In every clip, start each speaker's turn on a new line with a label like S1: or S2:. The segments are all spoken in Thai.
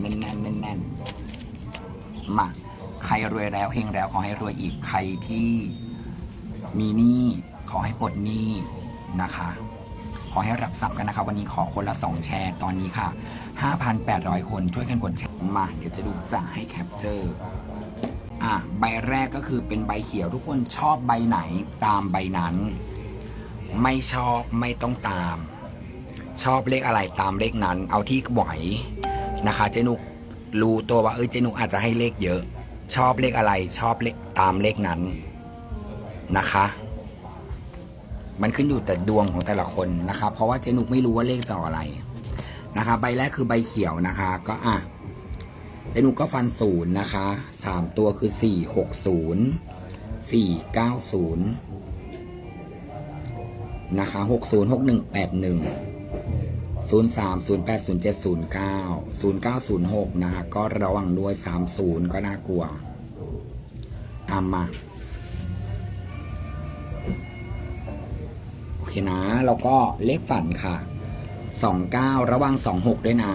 S1: แน่นแน่นแน่นแน่นมาใครรวยแล้วเฮงแล้วขอให้รวยอีกใครที่มีหนี้ขอให้ปลดหนี้นะคะ ขอให้รับทรัพย์กันนะคะ วันนี้ขอคนละสองแชร์ตอนนี้ค่ะ 5,800 คนช่วยกันกดแชร์มา เดี๋ยวจะดูจะให้แคปเจอร์อะใบแรกก็คือเป็นใบเขียวทุกคนชอบใบไหนตามใบนั้น ไม่ชอบไม่ต้องตาม ชอบเลขอะไรตามเลขนั้น เอาที่ไหว นะคะ เจนุกรู้ตัวว่าเออเจนุกอาจจะให้เลขเยอะ ชอบเลขอะไร ชอบเลขตามเลขนั้นนะคะ มันขึ้นอยู่แต่ดวงของแต่ละคนนะคะ เพราะว่าเจนุกไม่รู้ว่าเลขจะออกอะไรนะคะ ใบแรกคือใบเขียวนะคะ ก็อะเจนุกก็ฟันศูนย์นะคะสามตัวคือสี่หกศูนย์สี่เก้าศูนย์นะคะหกศูนย์หกหนึ่งแปดหนึ่ง ศูนย์สามศูนย์แปดศูนย์เจ็ดศูนย์เก้าศูนย์เก้าศูนย์หกนะคะก็ระวังด้วยสามศูนย์ก็น่ากลัวอามาโอเคนะ แล้วก็เลขฝันค่ะสองเก้าระวังสองหกด้วยนะ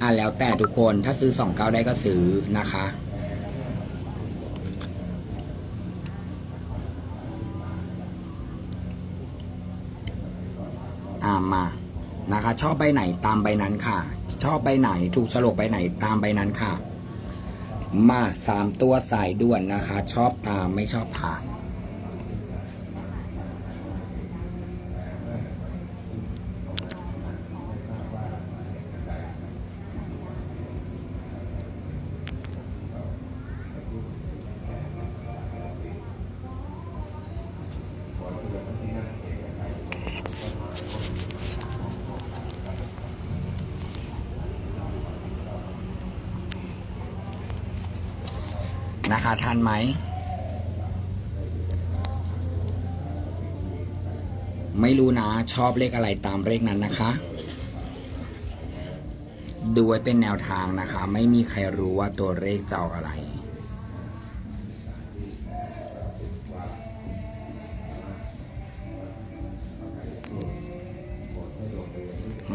S1: อะแล้วแต่ทุกคนถ้าซื้อสองเก้าได้ก็ซื้อนะคะอามา นะคะ ชอบใบไหนตามใบนั้นค่ะ ชอบใบไหนถูกฉลกใบไหนตามใบนั้นค่ะ มาสามตัวสายด่วนนะคะ ชอบตามไม่ชอบผ่าน นะคะทันไหม ไม่รู้นะ ชอบเลขอะไรตามเลขนั้นนะคะ ดูไว้เป็นแนวทางนะคะ ไม่มีใครรู้ว่าตัวเลขจะออกอะไร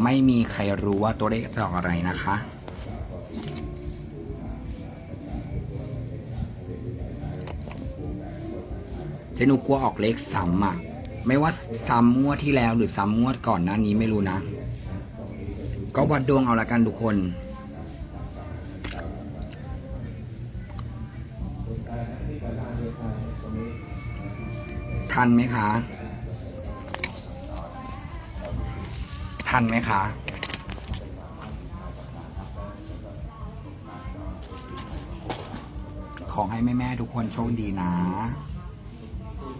S1: ไม่มีใครรู้ว่าตัวเลขจะออกอะไรนะคะ เจนุกกลัวออกเลขซ้ำอะ ไม่ว่าซ้ำงวดที่แล้วหรือซ้ำงวดก่อนหน้านี้ไม่รู้นะ ก็วัดดวงเอาละกันทุกคนทันไหมคะ ทันไหมคะ ขอให้แม่ ๆ ทุกคนโชคดีนะ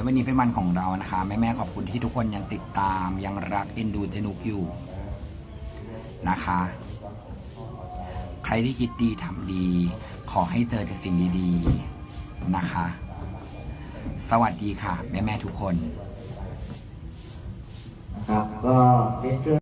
S1: อยวันนี้เป็นวันของเรานะคะ แม่แม่ขอบคุณที่ทุกคนยังติดตามยังรักเอ็นดูเจนุกอยู่นะคะ ใครที่คิดดีทำดี ขอให้เจอแต่สิ่งดีๆนะคะ สวัสดีค่ะ แม่แม่ทุกคน
S2: ครับก็เรียนเชิญ